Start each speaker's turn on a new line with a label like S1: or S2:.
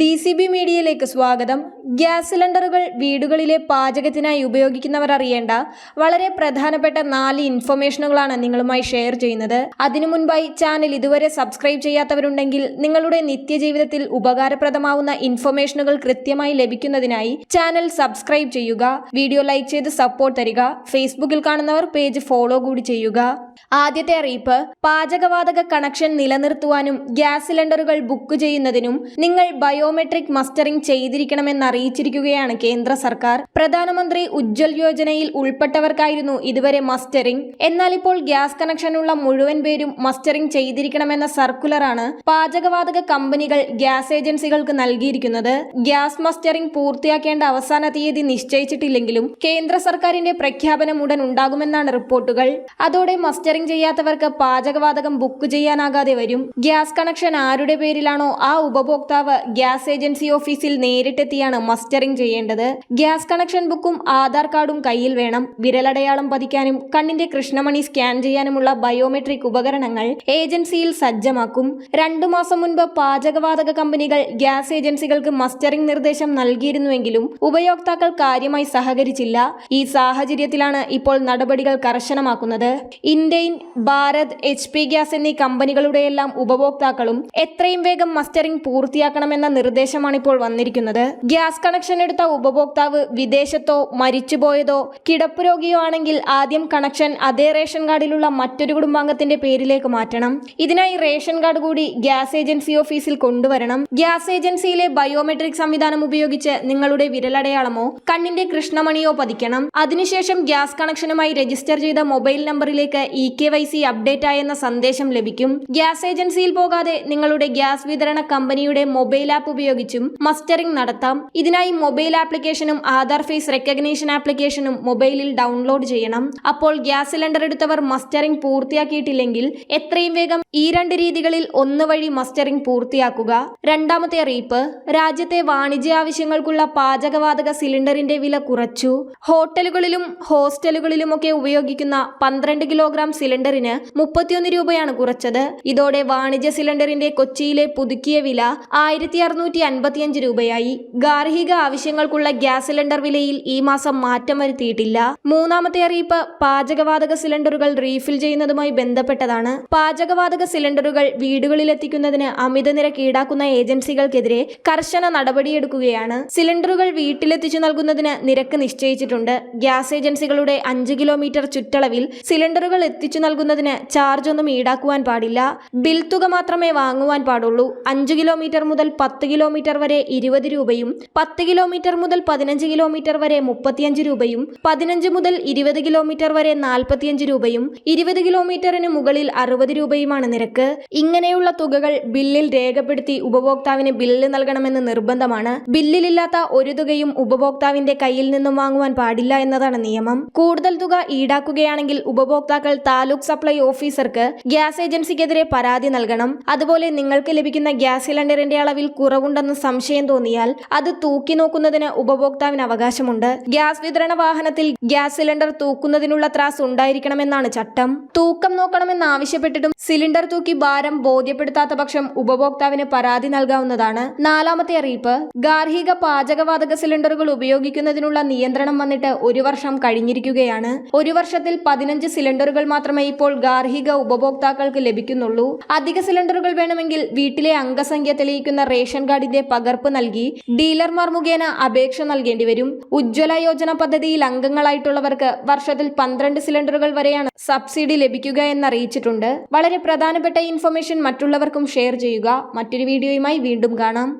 S1: D C B മീഡിയയിലേക്ക് സ്വാഗതം. Gas സിലിണ്ടറുകൾ വീടുകളിലെ പാചകത്തിനായി ഉപയോഗിക്കുന്നവർ അറിയേണ്ട വളരെ പ്രധാനപ്പെട്ട നാല് ഇൻഫർമേഷനുകളാണ് നിങ്ങളുമായി ഷെയർ ചെയ്യുന്നത്. അതിനു മുൻപായി ചാനൽ ഇതുവരെ സബ്സ്ക്രൈബ് ചെയ്യാത്തവരുണ്ടെങ്കിൽ നിങ്ങളുടെ നിത്യജീവിതത്തിൽ ഉപകാരപ്രദമാവുന്ന ഇൻഫർമേഷനുകൾ കൃത്യമായി ലഭിക്കുന്നതിനായി ചാനൽ സബ്സ്ക്രൈബ് ചെയ്യുക വീഡിയോ ലൈക്ക് ചെയ്ത് സപ്പോർട്ട് തരിക ഫേസ്ബുക്കിൽ കാണുന്നവർ പേജ് ഫോളോ കൂടി ചെയ്യുക. ആദ്യത്തെ അറിയിപ്പ് പാചകവാതക കണക്ഷൻ നിലനിർത്തുവാനും ഗ്യാസ് സിലിണ്ടറുകൾ ബുക്ക് ചെയ്യുന്നതിനും നിങ്ങൾ ബയോമെട്രിക് മസ്റ്ററിംഗ് ചെയ്തിരിക്കണമെന്ന് അറിയിച്ചിരിക്കുകയാണ് കേന്ദ്ര സർക്കാർ. പ്രധാനമന്ത്രി ഉജ്ജ്വൽ യോജനയിൽ ഉൾപ്പെട്ടവർക്കായിരുന്നു ഇതുവരെ മസ്റ്ററിംഗ്. എന്നാൽ ഇപ്പോൾ ഗ്യാസ് കണക്ഷനുള്ള മുഴുവൻ പേരും മസ്റ്ററിംഗ് ചെയ്തിരിക്കണമെന്ന സർക്കുലറാണ് പാചകവാതക കമ്പനികൾ ഗ്യാസ് ഏജൻസികൾക്ക് നൽകിയിരിക്കുന്നത്. ഗ്യാസ് മസ്റ്ററിംഗ് പൂർത്തിയാക്കേണ്ട അവസാന തീയതി നിശ്ചയിച്ചിട്ടില്ലെങ്കിലും കേന്ദ്ര സർക്കാരിന്റെ പ്രഖ്യാപനം ഉടൻ ഉണ്ടാകുമെന്നാണ് റിപ്പോർട്ടുകൾ. അതോടെ മസ്റ്ററിംഗ് ചെയ്യാത്തവർക്ക് പാചകവാതകം ബുക്ക് ചെയ്യാനാകാതെ വരും. ഗ്യാസ് കണക്ഷൻ ആരുടെ പേരിലാണോ ആ ഉപഭോക്താവ് ഗ്യാസ് ഏജൻസി ഓഫീസിൽ നേരിട്ടെത്തിയാണ് മസ്റ്ററിംഗ് ചെയ്യേണ്ടത്. ഗ്യാസ് കണക്ഷൻ ബുക്കും ആധാർ കാർഡും കയ്യിൽ വേണം. വിരലടയാളം പതിക്കാനും കണ്ണിന്റെ കൃഷ്ണമണി സ്കാൻ ചെയ്യാനുമുള്ള ബയോമെട്രിക് ഉപകരണങ്ങൾ ഏജൻസിയിൽ സജ്ജമാക്കും. രണ്ടു മാസം മുൻപ് പാചകവാതക കമ്പനികൾ ഗ്യാസ് ഏജൻസികൾക്ക് മസ്റ്ററിംഗ് നിർദ്ദേശം നൽകിയിരുന്നുവെങ്കിലും ഉപയോക്താക്കൾ കാര്യമായി സഹകരിച്ചില്ല. ഈ സാഹചര്യത്തിലാണ് ഇപ്പോൾ നടപടികൾ കർശനമാക്കുന്നത്. ഇന്ത്യൻ ഭാരത് എച്ച് ഗ്യാസ് എന്നീ കമ്പനികളുടെയെല്ലാം ഉപഭോക്താക്കളും എത്രയും വേഗം മസ്റ്ററിംഗ് പൂർത്തിയാക്കണമെന്ന നിർദ്ദേശമാണ് ഇപ്പോൾ വന്നിരിക്കുന്നത്. ഗ്യാസ് കണക്ഷൻ എടുത്ത ഉപഭോക്താവ് വിദേശത്തോ മരിച്ചുപോയതോ കിടപ്പ് രോഗിയോ ആണെങ്കിൽ ആദ്യം കണക്ഷൻ അതേ റേഷൻ കാർഡിലുള്ള മറ്റൊരു കുടുംബാംഗത്തിന്റെ പേരിലേക്ക് മാറ്റണം. ഇതിനായി റേഷൻ കാർഡ് കൂടി ഗ്യാസ് ഏജൻസി ഓഫീസിൽ കൊണ്ടുവരണം. ഗ്യാസ് ഏജൻസിയിലെ ബയോമെട്രിക് സംവിധാനം ഉപയോഗിച്ച് നിങ്ങളുടെ വിരലടയാളമോ കണ്ണിന്റെ കൃഷ്ണമണിയോ പതിക്കണം. അതിനുശേഷം ഗ്യാസ് കണക്ഷനുമായി രജിസ്റ്റർ ചെയ്ത മൊബൈൽ നമ്പറിലേക്ക് E K Y C update ആയെന്ന സന്ദേശം ലഭിക്കും. ഗ്യാസ് ഏജൻസിയിൽ പോകാതെ നിങ്ങളുടെ ഗ്യാസ് വിതരണ കമ്പനിയുടെ മൊബൈൽ ആപ്പ് ഉപയോഗിച്ചും മസ്റ്ററിംഗ് നടത്താം. ഇതിനായി മൊബൈൽ ആപ്ലിക്കേഷനും ആധാർ ഫേസ് റെക്കഗ്നീഷൻ ആപ്ലിക്കേഷനും മൊബൈലിൽ ഡൗൺലോഡ് ചെയ്യണം. അപ്പോൾ ഗ്യാസ് സിലിണ്ടർ എടുത്തവർ മസ്റ്ററിംഗ് പൂർത്തിയാക്കിയിട്ടില്ലെങ്കിൽ എത്രയും വേഗം ഈ രണ്ട് രീതികളിൽ ഒന്ന് വഴി മസ്റ്ററിംഗ് പൂർത്തിയാക്കുക. രണ്ടാമത്തെ അറിയിപ്പ് രാജ്യത്തെ വാണിജ്യ ആവശ്യങ്ങൾക്കുള്ള പാചകവാതക സിലിണ്ടറിന്റെ വില കുറച്ചു. ഹോട്ടലുകളിലും ഹോസ്റ്റലുകളിലുമൊക്കെ ഉപയോഗിക്കുന്ന പന്ത്രണ്ട് കിലോഗ്രാം സിലിണ്ടറിന് മുപ്പത്തിയൊന്ന് രൂപയാണ് കുറച്ചത്. ഇതോടെ വാണിജ്യ സിലിണ്ടറിന്റെ കൊച്ചിയിലെ പുതുക്കിയ വില ആയിരത്തി അറുന്നൂറ്റി അൻപത്തിയഞ്ച് രൂപയായി. ഗാർഹിക ആവശ്യങ്ങൾക്കുള്ള ഗ്യാസ് സിലിണ്ടർ വിലയിൽ ഈ മാസം മാറ്റം വരുത്തിയിട്ടില്ല. മൂന്നാമത്തെ അറിയിപ്പ് പാചകവാതക സിലിണ്ടറുകൾ റീഫിൽ ചെയ്യുന്നതുമായി ബന്ധപ്പെട്ടതാണ്. പാചകവാതക സിലിണ്ടറുകൾ വീടുകളിലെത്തിക്കുന്നതിന് അമിത നിരക്ക് ഈടാക്കുന്ന ഏജൻസികൾക്കെതിരെ കർശന നടപടിയെടുക്കുകയാണ്. സിലിണ്ടറുകൾ വീട്ടിലെത്തിച്ചു നൽകുന്നതിന് നിരക്ക് നിശ്ചയിച്ചിട്ടുണ്ട്. ഗ്യാസ് ഏജൻസികളുടെ അഞ്ച് കിലോമീറ്റർ ചുറ്റളവിൽ സിലിണ്ടറുകൾ എത്തിച്ചു നൽകുന്നതിന് ചാർജ് ഒന്നും ഈടാക്കുവാൻ പാടില്ല. ബിൽ തുക മാത്രമേ വാങ്ങുവാൻ പാടുള്ളൂ. അഞ്ച് കിലോമീറ്റർ മുതൽ പത്ത് കിലോമീറ്റർ വരെ ഇരുപത് രൂപയും പത്ത് കിലോമീറ്റർ മുതൽ പതിനഞ്ച് കിലോമീറ്റർ വരെ മുപ്പത്തിയഞ്ച് രൂപയും പതിനഞ്ച് മുതൽ ഇരുപത് കിലോമീറ്റർ വരെ നാൽപ്പത്തിയഞ്ച് രൂപയും ഇരുപത് കിലോമീറ്ററിന് മുകളിൽ അറുപത് രൂപയുമാണ് നിരക്ക്. ഇങ്ങനെയുള്ള തുകകൾ ബില്ലിൽ രേഖപ്പെടുത്തി ഉപഭോക്താവിന് ബില്ല് നൽകണമെന്ന് നിർബന്ധമാണ്. ബില്ലിലില്ലാത്ത ഒരു തുകയും ഉപഭോക്താവിന്റെ കയ്യിൽ നിന്നും വാങ്ങുവാൻ പാടില്ല എന്നതാണ് നിയമം. കൂടുതൽ തുക ഈടാക്കുകയാണെങ്കിൽ ഉപഭോക്താക്കൾ താലൂക്ക് സപ്ലൈ ഓഫീസർക്ക് ഗ്യാസ് ഏജൻസിക്കെതിരെ പരാതി നൽകണം. അതുപോലെ നിങ്ങൾക്ക് ലഭിക്കുന്ന ഗ്യാസ് സിലിണ്ടറിന്റെ അളവിൽ കുറവുണ്ടെന്ന് സംശയം തോന്നിയാൽ അത് തൂക്കി നോക്കുന്നതിന് ഉപഭോക്താവിന് അവകാശമുണ്ട്. ഗ്യാസ് വിതരണ വാഹനത്തിൽ ഗ്യാസ് സിലിണ്ടർ തൂക്കുന്നതിനുള്ള ത്രാസ് ഉണ്ടായിരിക്കണമെന്നാണ് ചട്ടം. തൂക്കം നോക്കണമെന്ന് ആവശ്യപ്പെട്ടിട്ടും സിലിണ്ടർ തൂക്കി ഭാരം ബോധ്യപ്പെടുത്താത്ത പക്ഷം ഉപഭോക്താവിന് പരാതി നൽകാവുന്നതാണ്. നാലാമത്തെ അറിയിപ്പ് ഗാർഹിക പാചകവാതക സിലിണ്ടറുകൾ ഉപയോഗിക്കുന്നതിനുള്ള നിയന്ത്രണം വന്നിട്ട് ഒരു വർഷം കഴിഞ്ഞിരിക്കുകയാണ്. ഒരു വർഷത്തിൽ പതിനഞ്ച് സിലിണ്ടറുകൾ മാത്രമേ ഇപ്പോൾ ഗാർഹിക ഉപഭോക്താക്കൾക്ക് ലഭിക്കുന്നുള്ളൂ. അധിക സിലിണ്ടറുകൾ വേണമെങ്കിൽ വീട്ടിലെ അംഗസംഖ്യ തെളിയിക്കുന്ന കാർഡിന്റെ പകർപ്പ് നൽകി ഡീലർമാർ മുഖേന അപേക്ഷ നൽകേണ്ടി വരും. ഉജ്ജ്വല യോജന പദ്ധതിയിൽ അംഗങ്ങളായിട്ടുള്ളവർക്ക് വർഷത്തിൽ പന്ത്രണ്ട് സിലിണ്ടറുകൾ വരെയാണ് സബ്സിഡി ലഭിക്കുക എന്നറിയിച്ചിട്ടുണ്ട്. വളരെ പ്രധാനപ്പെട്ട ഇൻഫർമേഷൻ മറ്റുള്ളവർക്കും ഷെയർ ചെയ്യുക. മറ്റൊരു വീഡിയോയുമായി വീണ്ടും കാണാം.